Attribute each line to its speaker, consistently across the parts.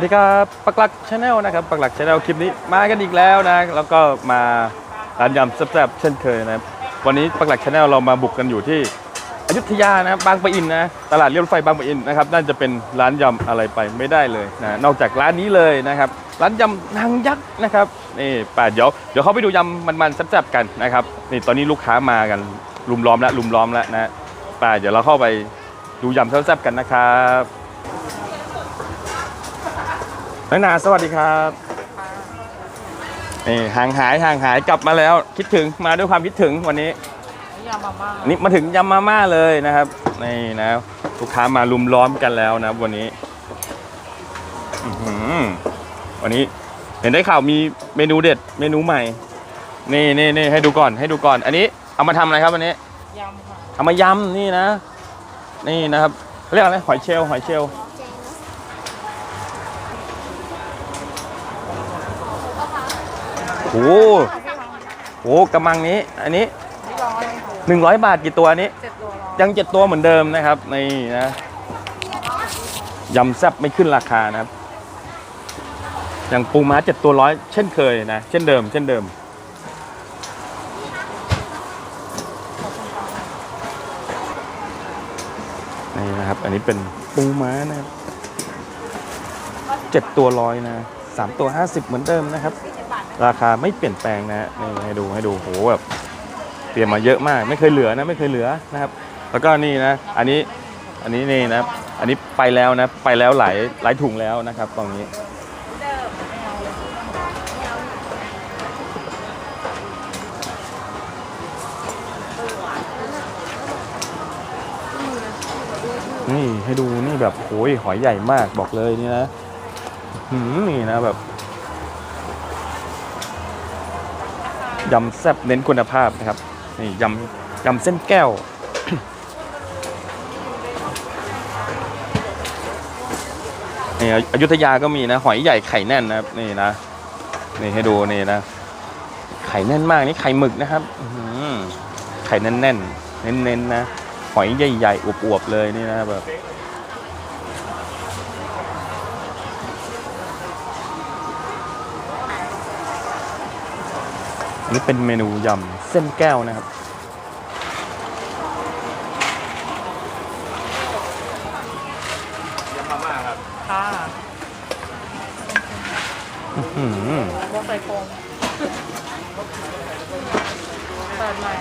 Speaker 1: สวัสดีครับปักหลักชาแนลนะครับปักหลักชาแนลคลิปนี้มากันอีกแล้วนะ แล้วก็มาร้านยำแซ่บๆเช่นเคยนะครับวันนี้ปักหลักชาแนลเรามาบุกกันอยู่ที่อยุธยานะบางปะอินนะตลาดเรียบรถไฟบางปะอินนะครับน่าจะเป็นร้านยำอะไรไปไม่ได้เลยนะนอกจากร้านนี้เลยนะครับ ร้านยำนางยักษ์นะครับนี่ป่าเดี๋ยวเดี๋ยวเขาไปดูยำมันๆแซ่บๆกันนะครับนี่ตอนนี้ลูกค้ามากันลุมล้อมแล้วลุมล้อมแล้วนะป่าเดี๋ยวเราเข้าไปดูยำแซ่บๆกันนะครับ น้อยนาสวัสดีครับนี่ห่างหายห่างหายกลับมาแล้ว คิดถึงมาด้วยความคิดถึงวันนี้
Speaker 2: ยามาม่า
Speaker 1: อันนี้มาถึงยำมาม่าเลยนะครับนี่นะลูกค้ามาลุมล้อมกันแล้วนะครับวันนี้อื้อหือวันนี้เห็นได้ข่าวมีเมนูเด็ดเมนูใหม่ นี่นี่นี่ให้ดูก่อนให้ดูก่อน อันนี้เอามาทำอะไรครับวันนี้
Speaker 2: ยำค่ะ
Speaker 1: เอามายำนี่นะ นี่นะครับเรียกอะไรหอยเชลล์หอยเชลล์ โอ้โหโอ้โหกำมังนี้ อันนี้
Speaker 2: นี่ร้อย
Speaker 1: 100 บาทกี่ตัวอันนี้
Speaker 2: เจ็ดตัวร้อย
Speaker 1: ยังเจ็ดตัวเหมือนเดิมนะครับนี่นะยำแซ่บไม่ขึ้นราคานะครับ อย่างปูม้าเจ็ดตัวร้อยเช่นเคยนะ เช่นเดิม เช่นเดิม นี่นะครับ อันนี้เป็นปูม้านะครับเจ็ดตัวร้อยนะสามตัวห้าสิบเหมือนเดิมนะครับ ราคาไม่เปลี่ยนแปลงนะฮะนี่ให้ดูให้ดูโหแบบเตรียมมาเยอะมาก ไม่เคยเหลือนะไม่เคยเหลือนะครับ แล้วก็นี่นะ อันนี้อันนี้นี่นะ อันนี้ไปแล้วนะ ไปแล้วหลายหลายถุงแล้วนะครับตรงนี้นี่ให้ดูนี่แบบโอ้ยหอยใหญ่มากบอกเลยนี่นะหืมนี่นะแบบ ยำแซ่บเน้นคุณภาพนะครับนี่ยำยำเส้นแก้ว นี่อยุธยาก็มีนะ หอยใหญ่ไข่แน่นนะครับ นี่นะ นี่ให้ดูนี่นะ ไข่แน่นมากนี่ไข่หมึกนะครับหือไข่แน่นๆ เน้นๆนะ หอยใหญ่ๆอวบๆเลยนี่นะแบบ นนี้เป็นเมนูยำเส้นแก้วนะครับ
Speaker 2: ค่ะ
Speaker 1: อื้อหือ
Speaker 2: บัวใส่โฟมเปิดใหม่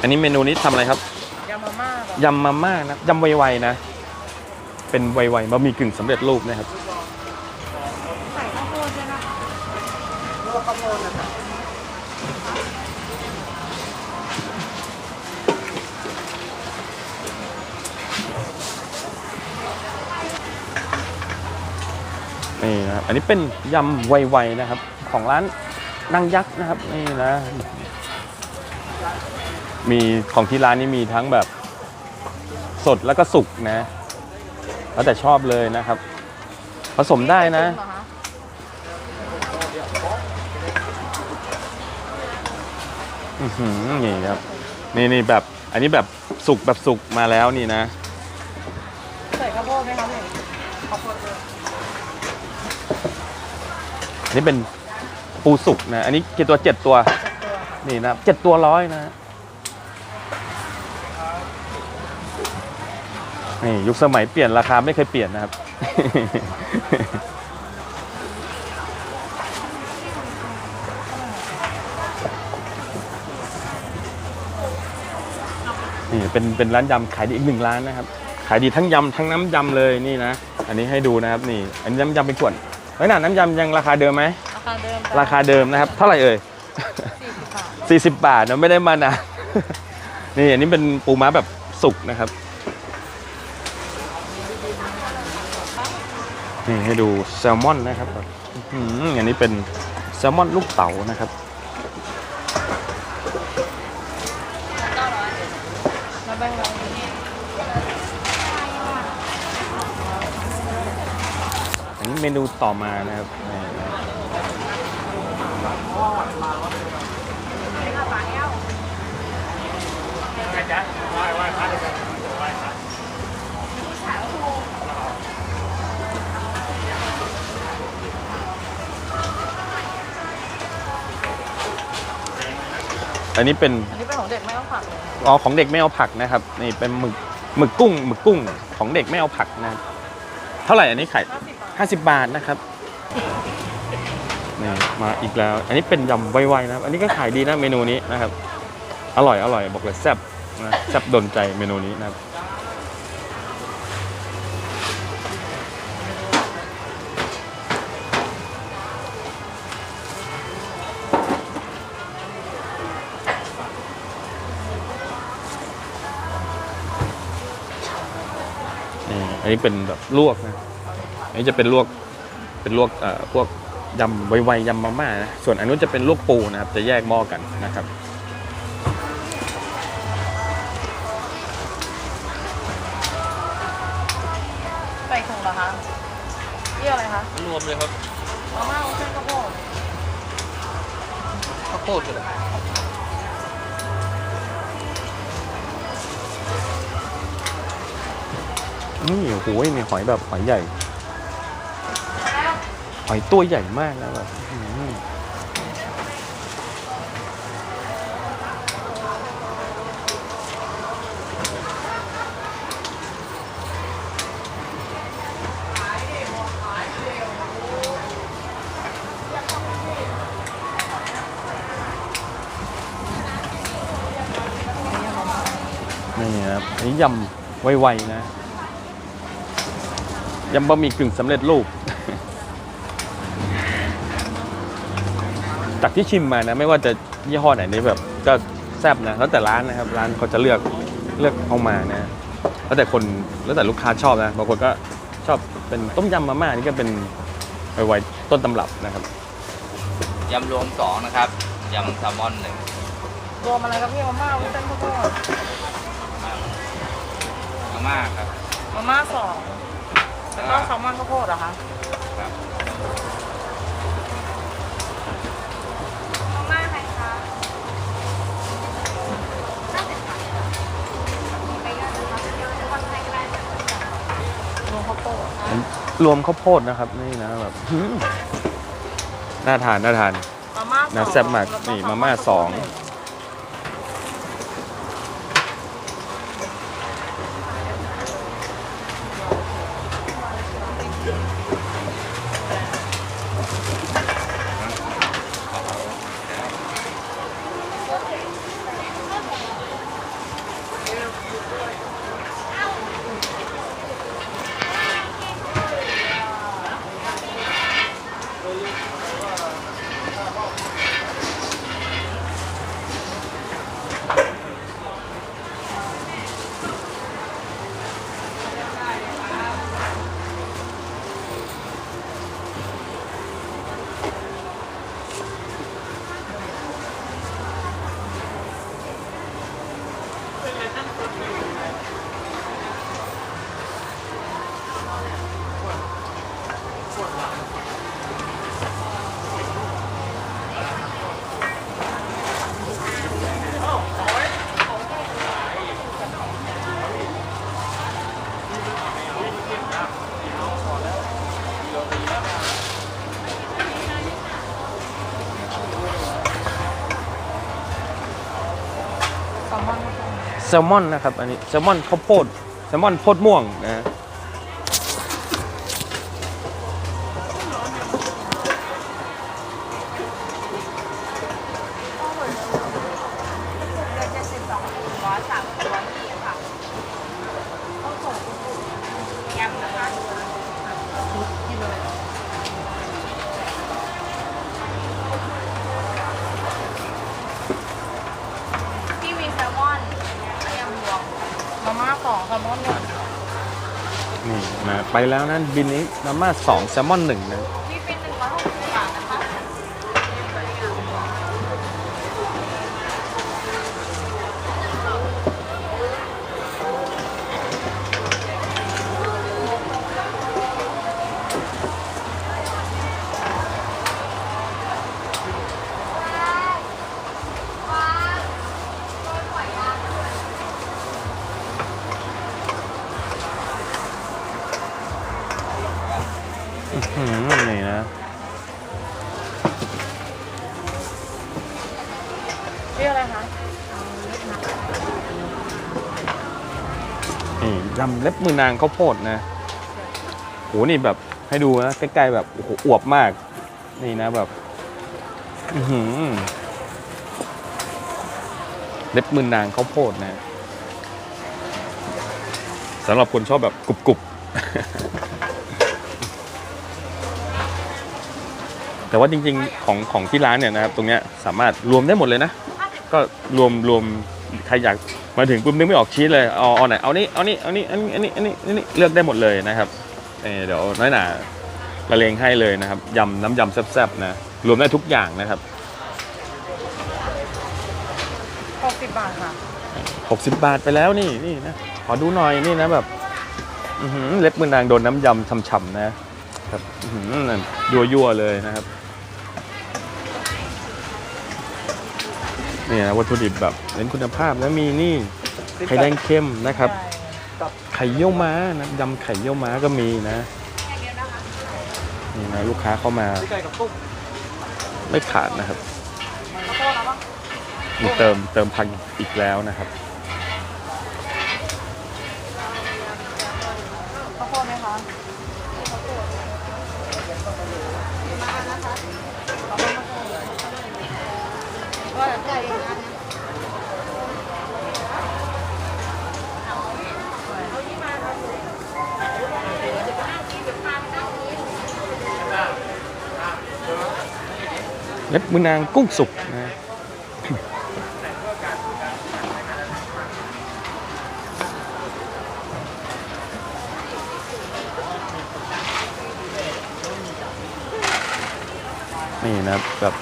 Speaker 1: อันนี้เมนูนี้ทำอะไรครับ
Speaker 2: ยำมาม่าแบบ
Speaker 1: ยำมาม่านะยำไวๆนะ เป็นไวๆบะหมี่กึ่งสำเร็จรูปนะครับ
Speaker 2: ใส่ข้าวโพดด้วยนะคะลวกข้าวโพดนะคะ
Speaker 1: นี่นะครับ อันนี้เป็นยำไวๆนะครับ ของร้านนางยักษ์นะครับนี่นะ มีของที่ร้านนี้มีทั้งแบบสดแล้วก็สุกนะ แล้วแต่ชอบเลยนะครับ ผสมได้นะ
Speaker 2: อื
Speaker 1: อหือนี่ครับ นี่นี่แบบ อันนี้แบบสุกแบบสุกมาแล้วนี่นะ
Speaker 2: ใส่ข้าวโพดไหมคะเนี่ยข้าวโพดเลย
Speaker 1: อันนี้เป็นปูสุกนะ อันนี้กี่ตัวเจ็ดตัว
Speaker 2: เจ็ดตัว
Speaker 1: นี่นะเจ็ดตัวร้อยนะ นี่ยุคสมัยเปลี่ยนราคาไม่เคยเปลี่ยนนะครับ นี่เป็นเป็นร้านยำขายดีอีกหนึ่งร้านนะครับ ขายดีทั้งยำทั้งน้ำยำเลยนี่นะ อันนี้ให้ดูนะครับนี่ อันนี้น้ำยำเป็นขวด ไว้หนาน้ำยำยังราคาเดิมไหม
Speaker 2: ราคาเดิม
Speaker 1: ราคาเดิมนะครับ เท่าไหร่เอ่ย
Speaker 2: สี่สิบบาท
Speaker 1: 40บาทนะไม่ได้มานะนี่อันนี้เป็นปูม้าแบบสุกนะครับนี่ให้ดูแซลมอนนะครับอื้อหืออันนี้เป็นแซลมอนลูกเต๋านะครับ เมนูต่อมานะครับ อันนี้เป็น
Speaker 2: อันนี้เป็นของเด็กไม่เอาผัก
Speaker 1: อ๋อของเด็กไม่เอาผักนะครับ นี่เป็นหมึกหมึกกุ้งหมึกกุ้งของเด็กไม่เอาผักนะเท่าไหร่อันนี้
Speaker 2: ไข่
Speaker 1: 50 บาทนะครับนี่มาอีกแล้ว อันนี้เป็นยำไวๆนะครับ อันนี้ก็ขายดีนะเมนูนี้นะครับ อร่อยอร่อยบอกเลยแซ่บนะแซ่บโดนใจเมนูนี้นะครับนี่อันนี้เป็นแบบลวกนะ นนี้จะเป็นลวกเป็นลวกเอ่อพวกยำไวๆยำมาม่านะส่วนอันนู้นจะเป็นลวกปูนะครับ จะแยกหม้อกันนะครับ
Speaker 2: ใส่ถุงเหรอคะเยี่ยอะไรคะ
Speaker 3: รวมเลยครับ
Speaker 2: มาม่าวุ้นเส้นข้าวโพด
Speaker 3: ข้าวโพดกันเลย
Speaker 1: นี่โอ้โหมีหอยแบบหอยใหญ่ หอยตัวใหญ่มากนะแบบนี่นะครับอันนี้ยำไวๆนะยำบะหมี่กึ่งสำเร็จรูป จากที่ชิมมานะไม่ว่าจะยี่ห้อไหนนี่แบบก็แซ่บนะแล้วแต่ร้านนะครับ ร้านเขาจะเลือกเลือกเอามานะ แล้วแต่คนแล้วแต่ลูกค้าชอบนะบางคนก็ชอบเป็นต้มยำมาม่านี่ก็เป็นไวๆต้นตำรับนะครับ
Speaker 3: ยำรวมสองนะครับยำแซลมอนหนึ่ง
Speaker 2: รวมอะไรครับพี่มาม่าวุ้นเส้นข้าวโพด
Speaker 3: มาม่าครับ
Speaker 2: มาม่าสองแล้วก็แซลมอนข้าวโพดเหรอคะ
Speaker 3: ครับ
Speaker 2: มาม่าใครคะรวมข้าวโพด
Speaker 1: รวมข้าวโพดนะครับนี่นะแบบหืมน่าทานน่าทาน
Speaker 2: มาม่าสอง
Speaker 1: นะแซ่บมาก
Speaker 2: แล้ว
Speaker 1: นี่
Speaker 2: แซล
Speaker 1: มาม่าสอง
Speaker 2: หนึ่ แซลมอน
Speaker 1: นะครับอันนี้แซลมอนข้าวโพดแซลมอนโพดม่วงนะ
Speaker 2: เจ็ดสิบสองร้อยสามร้อยสี่ค่ะต้องส่งยำนะคะกินเลย พี่มีแซลมอนยำรวมมาม่าสองแซลมอนหนึ่ง
Speaker 1: นี่นะ ไปแล้วนะบินนี้มาม่าสองแซลมอนหนึ่งนะ
Speaker 2: เล็
Speaker 1: บมือนางข้าวโพดนะโหนี่แบบให้ดูนะใกล้ๆแบบโอ้โหอวบมาก นี่นะแบบอื้อหือเล็บมือนางข้าวโพดนะสำหรับคนชอบแบบกรุบๆ แต่ว่าจริงๆของของที่ร้านเนี่ยนะครับ ตรงเนี้ยสามารถรวมได้หมดเลยนะ ก็รวมรวม ใครอยากมาถึงปุ๊บนึกไม่ออกชี้เลยเอาเอาไหนเอานี่เอานี่เอานี่อันนี้อันนี้อันนี้อันนี้เลือกได้หมดเลยนะครับเอ่อเดี๋ยวน้อยหนาละเลงให้เลยนะครับยำน้ำยำแซ่บๆนะรวมได้ทุกอย่างนะครับ
Speaker 2: หกสิบบาทค่ะ
Speaker 1: 60บาทไปแล้วนี่นี่นะขอดูหน่อยนี่นะแบบอื้อหือเล็บมือนางโดนน้ำยำฉ่ำๆนะครับอื้อหือนั่นยั่วๆเลยนะครับ นี่นะวัตถุดิบแบบเน้นคุณภาพแล้วมีนี่ไข่แดงเข้มนะครับไข่เยี่ยวม้านะยำไข่เยี่ยวม้าก็มีนะนี่นะลูกค้าเข้ามาไม่ขาดนะครับมีเติมเติมพันอีกแล้วนะครับ
Speaker 2: ข้าวโพดไหมคะ ก็ไก่
Speaker 1: เล็บมือนางกุ้งสุกนะ นี่นะแบบ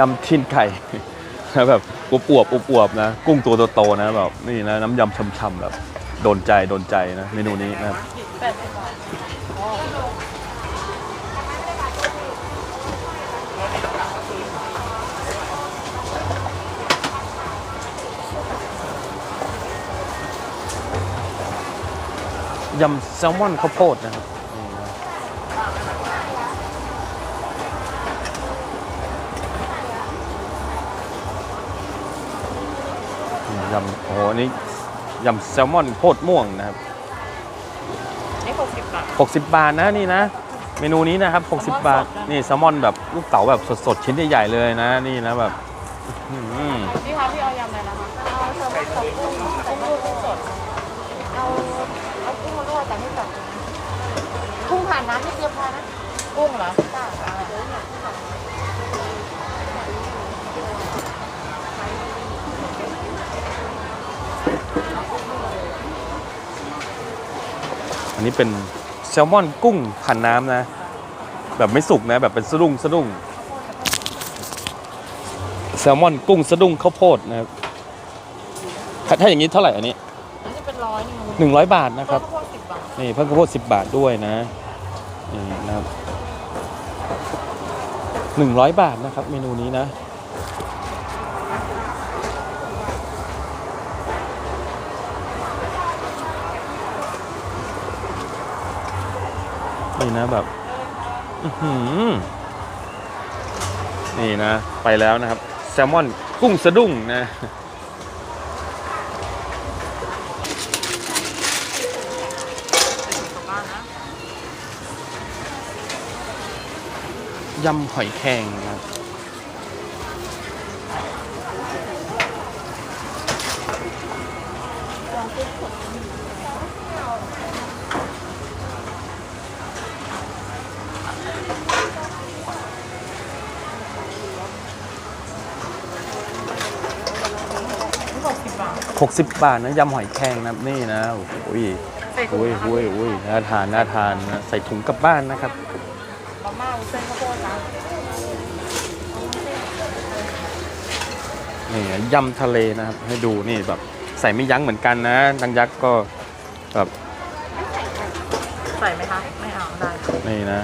Speaker 1: ยำทิ้นไข่แล้วแบบอวบอวบๆอวบๆนะ กุ้งตัวโตๆนะแบบนี่นะน้ำยำช่ำๆแบบโดนใจโดนใจนะเมนูนี้นะครับยำแซลมอนข้าวโพดนะครับ ยำโอ้โหอันนี่ยำแซลมอนโพดม่วงนะครับ
Speaker 2: นี่หกสิบบาท
Speaker 1: 60 บาทนะนี่นะ เมนูนี้นะครับ 60 บาท นี่แซลมอนแบบลูกเต๋าแบบสดๆ ชิ้นใหญ่ๆเลยนะ นี่นะแบบอื้อหือ
Speaker 2: พี่คะพี่เอายำอะไรนะคะเอาแซลมอนกับกุ้งกุ้งลูกกุ้งสด เอาเอากุ้งมาลวกแต่ไม่ตัดกุ้งผ่านน้ำไม่เตรียมพอนะ กุ้งเหรอจ้า
Speaker 1: อันนี้เป็นแซลมอนกุ้งผันน้ำนะ แบบไม่สุกนะ แบบเป็นสะดุ้งสะดุ้งแซลมอนกุ้งสะดุ้งข้าวโพดนะครับถ้าถ้าอย่างนี้เท่าไหร่อันนี้
Speaker 2: อันนี้เป็นร้อยหนึ่ง
Speaker 1: 100บาทนะครับ
Speaker 2: ข้าวโพดสิบบาท
Speaker 1: นี่เพิ่มข้าวโพด10บาทด้วยนะนี่นะครับ100บาทนะครับ เมนูนี้นะ นี่นะแบบอือหือนี่นะ ไปแล้วนะครับ แซลมอนกุ้งสะดุ้งนะยำหอยแครงนะครับ
Speaker 2: นี่หกสิบบาท
Speaker 1: 60 บาทนะยำหอยแครงนะครับนี่นะโอ้โห
Speaker 2: ใส่ถุง
Speaker 1: อุ้ย
Speaker 2: นะคะ
Speaker 1: อุ้ยอุ้ยน่าทานน่าทานนะใส่ถุงกลับบ้านนะครับ
Speaker 2: มาม่าวุ้นเส้นข้าวโพดนะ
Speaker 1: นี่ยำทะเลนะครับ ให้ดูนี่แบบ ใส่ไม่ยั้งเหมือนกันนะนางยักษ์ก็แบบ
Speaker 2: ใส่ไหมคะ ไม่เอาได้
Speaker 1: นี่นะ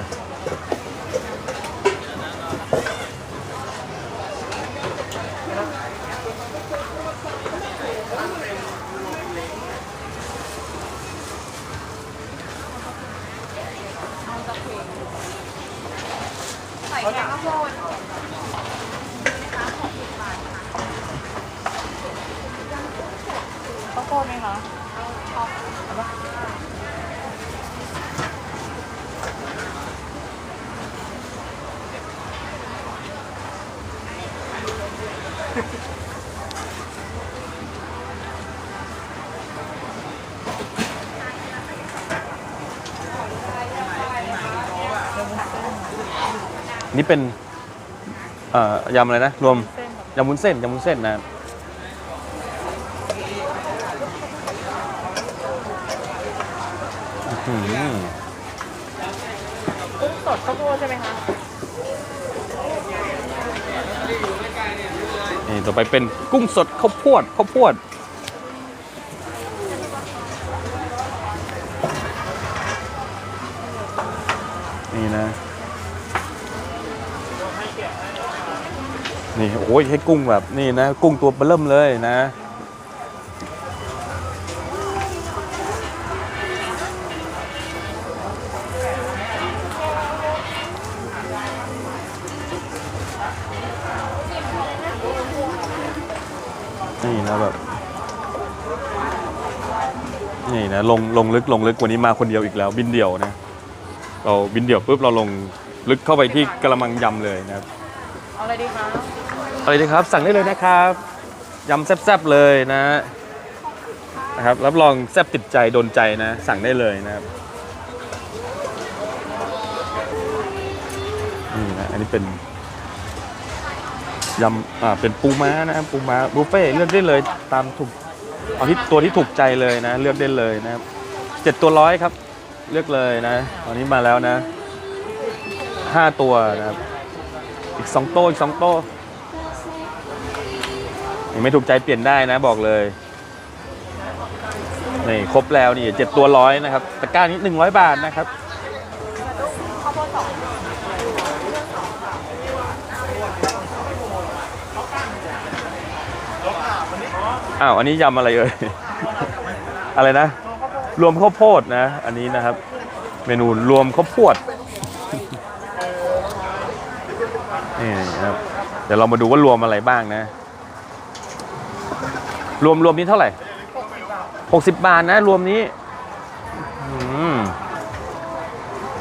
Speaker 2: ใส่แกงข้าวโพด ข้าวโพดไหมคะเอาปะ
Speaker 1: นี่เป็นเอ่อยำอะไรนะ รวม
Speaker 2: เส้นแบบ
Speaker 1: ยำวุ้นเส้นยำวุ้นเส้นนะอื้อหือ
Speaker 2: กุ้งสดข้าวโพดใช่ไหมคะ
Speaker 1: นี่ต่อไปเป็นกุ้งสดข้าวโพดข้าวโพดนี่นะ นี่โอ้ยให้กุ้งแบบนี่นะ กุ้งตัวเบิ่มเลยนะนี่นะแบบนี่นะลงลงลึกลงลึกกว่านี้มาคนเดียวอีกแล้ว บินเดี่ยวนะ เราบินเดี่ยวปุ๊บเราลงลึกเข้าไปที่กระมังยำเลยนะครับ
Speaker 2: เอาอะไรดีคะ
Speaker 1: อะไรดีครับ สั่งได้เลยนะครับยำแซ่บๆเลยนะนะครับรับรองแซ่บติดใจโดนใจนะ สั่งได้เลยนะครับนี่นะอันนี้เป็นยำอ่าเป็นปูม้านะปูม้าบุฟเฟ่เลือกได้เลยตามถูกเอาที่ตัวที่ถูกใจเลยนะ เลือกได้เลยนะครับเจ็ดตัวร้อยครับ เลือกเลยนะตอนนี้มาแล้วนะห้าตัวนะครับอีกสองโต้อีกสองโต้ ยังไม่ถูกใจเปลี่ยนได้นะบอกเลยนี่ครบแล้วนี่เจ็ดตัวร้อยนะครับตะกร้านี้หนึ่งร้อยบาทนะครับ
Speaker 2: อง
Speaker 1: อ้าวอันนี้ยำอะไรเอ่ยอะไรนะ รวมข้าวโพดนะ อันนี้นะครับ เมนูรวมข้าวโพดนี่นะครับเดี๋ยวเรามาดูว่ารวมอะไรบ้างนะ รวมรวมนี้เท่าไหร่60บาทนะ รวมนี้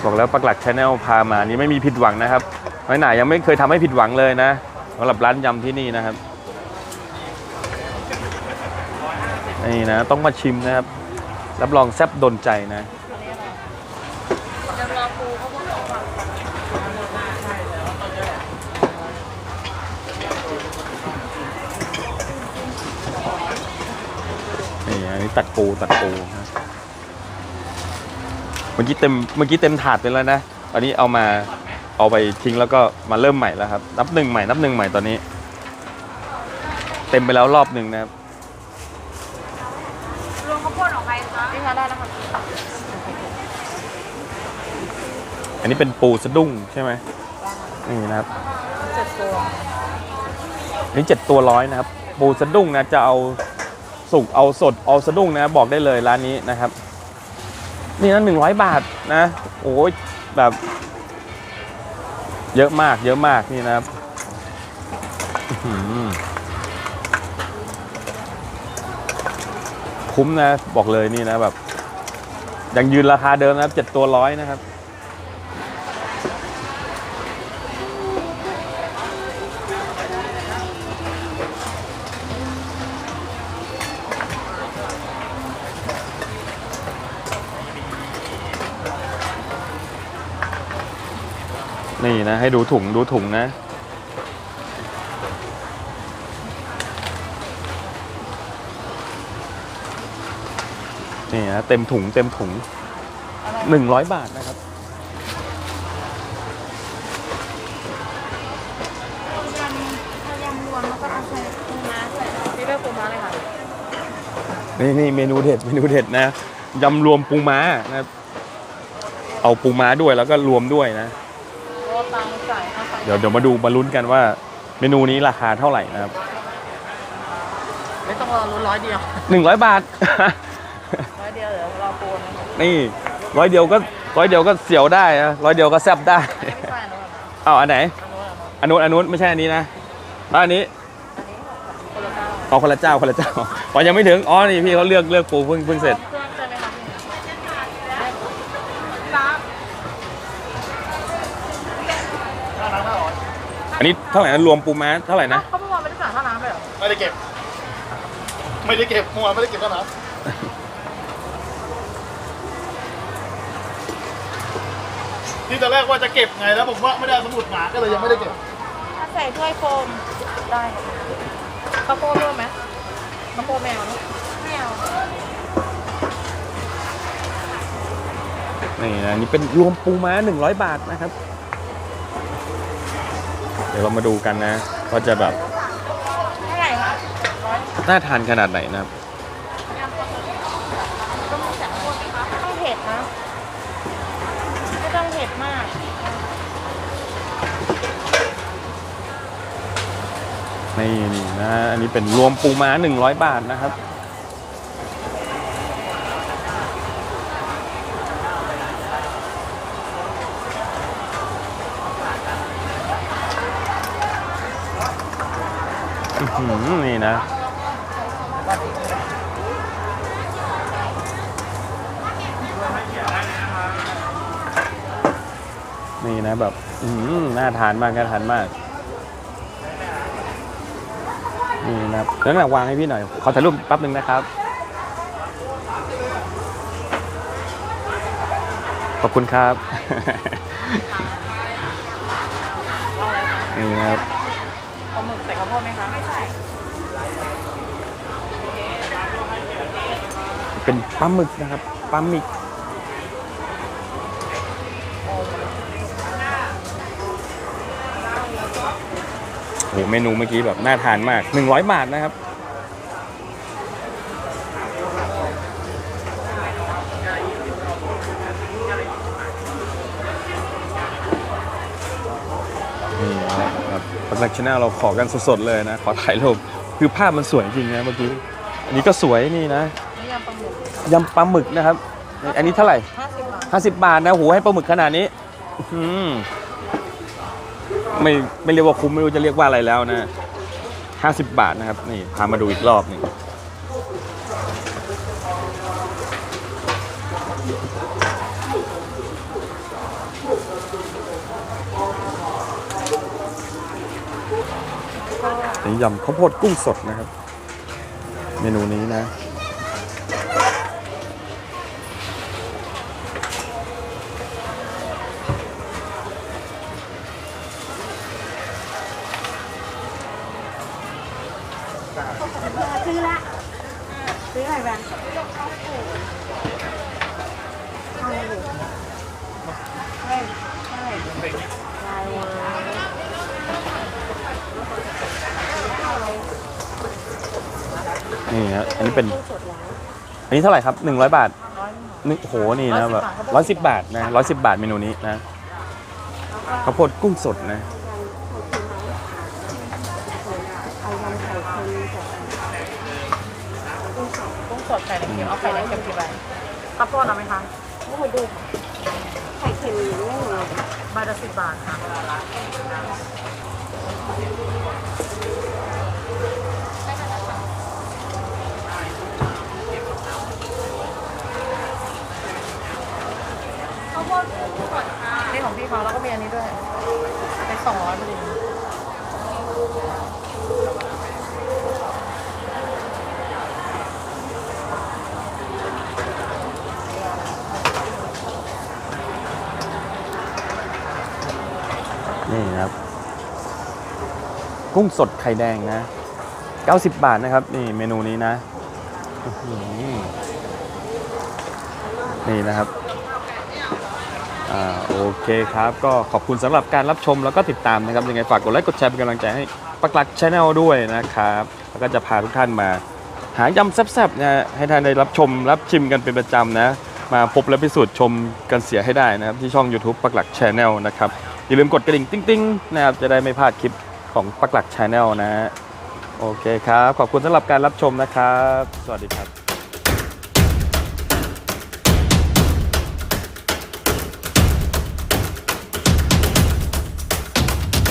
Speaker 1: บอกแล้วปักหลักชาแนลพามานี่ไม่มีผิดหวังนะครับน้อยหนายังไม่เคยทำให้ผิดหวังเลยนะสำหรับร้านยำที่นี่นะครับนี่นะ ต้องมาชิมนะครับ รับรองแซ่บดนใจนะ
Speaker 2: เดี๋ยวรอปูข้าวโพดสองก่อน
Speaker 1: นี่ อันนี้ตัดปูตัดปูนะเมื่อกี้เต็มเมื่อกี้เต็มถาดไปแล้วนะตอนนี้เอามาเอาไปทิ้งแล้วก็มาเริ่มใหม่แล้วครับ นับหนึ่งใหม่นับหนึ่งใหม่ตอนนี้ เต็มไปแล้วรอบหนึ่งนะครับ
Speaker 2: รวมข้าวโพดของใครคะนี่คะได้แล้วค่ะ
Speaker 1: อันนี้เป็นปูสะดุ้งใช่ไหมนี่นะครับ
Speaker 2: เจ็ดตัว
Speaker 1: อันนี้เจ็ดตัวร้อยนะครับ ปูสะดุ้งนะจะเอา สุกเอาสดเอาสะดุ้งนะบอกได้เลยร้านนี้นะครับ นี่นะหนึ่งร้อยบาทนะ โอ้ยแบบ เยอะมาก เยอะมากนี่นะครับคุ้มนะ บอกเลยนี่นะแบบยังยืนราคาเดิมนะครับเจ็ดตัวร้อยนะครับ นี่นะ ให้ดูถุงดูถุงนะ นี่นะเต็มถุงเต็มถุง
Speaker 2: อะไร
Speaker 1: หนึ่งร้อยบาทนะครับ
Speaker 2: ยำถ้ายำรวมแล้วก็เอาใส่ปูม้าใส่นี่เลือกปูม้าเลยค่ะ
Speaker 1: นี่นี่เมนูเด็ดเมนูเด็ดนะยำรวมปูม้านะครับเอาปูม้าด้วยแล้วก็รวมด้วยนะ
Speaker 2: โรตังจ่ายค่าไฟ
Speaker 1: เดี๋ยวเดี๋ยวมาดูมาลุ้นกันว่า เมนูนี้ราคาเท่าไหร่นะครับ
Speaker 2: ไม่ต้องรอลุ้นร้อยเดียว
Speaker 1: หนึ่งร้อยบาท
Speaker 2: ร้อยเดียวเดี๋ยวรอปูนะ
Speaker 1: นี่ร้อยเดียวก็ร้อยเดียวก็เสียวได้นะร้อยเดียวก็แซบได้
Speaker 2: ไม่ใส่นะ
Speaker 1: เอาอันไหน
Speaker 2: อันนู้นอันนู้น
Speaker 1: อันนู้นอันนู้นไม่ใช่อันนี้นะแล้วอันนี้
Speaker 2: อันนี้คนละเก้า
Speaker 1: เอาคนละเจ้าคนละเจ้าอ๋อยังไม่ถึงอ๋อนี่พี่เขาเลือกเลือกปูเพิ่งเพิ่งเสร็จ
Speaker 2: เครื่องใช่ไหมคะพี่
Speaker 1: อันนี้เท่าไหร่นะรวมปูม้าเท่าไหร่นะ
Speaker 2: เขาเมื่อวานไม่ได้สั่งค่าน้ำเลยเหรอ
Speaker 4: ไม่ได้เก็บ ไม่ได้เก็บเมื่อวานไม่ได้เก็บแล้วนะที่ตอนแรกว่าจะเก็บไงแล้วผมว่าไม่ได้เอาสมุดหมาก็เลยยังไม่ได้เก็บ
Speaker 2: ถ้าใส่ถ้วยโฟมได้ข้าวโพดเพิ่มไหมข้าวโพดแมวนะแมว
Speaker 1: นี่นะอันนี่เป็นรวมปูม้า100 บาทนะครับเดี๋ยวเรามาดูกันนะว่าจะแบบ
Speaker 2: เท่าไหร่คะร้อย
Speaker 1: น่าทานขนาดไหนนะครับ
Speaker 2: ต้องมีแต่คนไหมคะไม่ต้องเผ็ดนะไม่ต้องเผ็ดมาก
Speaker 1: นี่นี่นะอันนี้เป็นรวมปูม้า100 บาทนะครับ อื้อหือ นี่นะ นี่นะแบบอืน่าทานมากน่าทานมาก นี่นะครับเดี๋ยวหนักวางให้พี่หน่อย ขอถ่ายรูปแป๊บหนึ่งนะครับ ขอบคุณครับ นี่นะ
Speaker 2: วไหมคะไม่ใส่
Speaker 1: เป็นปลาหมึกนะครับปลาหมึกโหเมนูเมื่อกี้แบบน่าทานมาก 100 บาทนะครับ นี่ นะครับปักหลักชแนลเราขอกันสดๆเลยนะ ขอถ่ายรูปคือภาพมันสวยจริงนะเมื่อกี้ อันนี้ก็สวยนี่นะ
Speaker 2: นี่ยำปลาหมึก
Speaker 1: ยำปลาหมึกนะครับ อันนี้เท่าไหร่
Speaker 2: ห้าสิบบาท
Speaker 1: 50บาทนะโหให้ปลาหมึกขนาดนี้อื้อหือไม่ไม่เรียกว่าคุ้มไม่รู้จะเรียกว่าอะไรแล้วนะ50บาทนะครับ นี่พามาดูอีกรอบหนึง นี่ยำข้าวโพดกุ้งสดนะครับ เมนูนี้นะ
Speaker 2: ซื้อละ ซื้ออะไรแบงเอาอยู่เฮ้ยเท่าไหร่ลายวา
Speaker 1: นี่ฮะอันนี้เป็น
Speaker 2: ตู้สดแล้ว
Speaker 1: อั นนี้เท่าไหร่ครับ 100 บาท
Speaker 2: ร้อยหนึ่ง
Speaker 1: นึกโอ้โหนี่นะแบบ
Speaker 2: 110
Speaker 1: ร้อยสิบบาทนะร้อยสิบบาทเมนูนี้นะข้าวโพดกุ้งสดนะ
Speaker 2: กุ้งสดไข่แดงเค็มเอาไข่แดงเค็มกี่ใบข้าวโพดเอาไหมคะ
Speaker 5: โอ้โหดูไข่เค็มไม่หมด
Speaker 2: ใบละสิบบาทค่ะ ข้าวโพดกุ้งสดค่ะ นี่ของพี่เขาแล้วก็มีอันนี้ด้วยเป็นสองร้อยพอดี
Speaker 1: นี่นะครับ กุ้งสดไข่แดงนะ 90 บาทนะครับ นี่เมนูนี้นะ นี่นะครับ อ่าโอเคครับ ก็ขอบคุณสำหรับการรับชมแล้วก็ติดตามนะครับยังไงฝากกดไลค์กดแชร์เป็นกำลังใจให้ปักหลักชาแนลด้วยนะครับ แล้วก็จะพาทุกท่านมา หายำแซ่บๆนะฮะให้ท่านได้รับชมรับชิมกันเป็นประจำนะ มาพบและพิสูจน์ชมกันเสียให้ได้นะครับ ที่ช่อง YouTube ปักหลักชาแนลนะครับ อย่าลืมกดกระดิ่งติ้งๆนะครับจะได้ไม่พลาดคลิปของปักหลักชาแนลนะฮะโอเคครับ ขอบคุณสำหรับการรับชมนะครับ สวัสดีครับ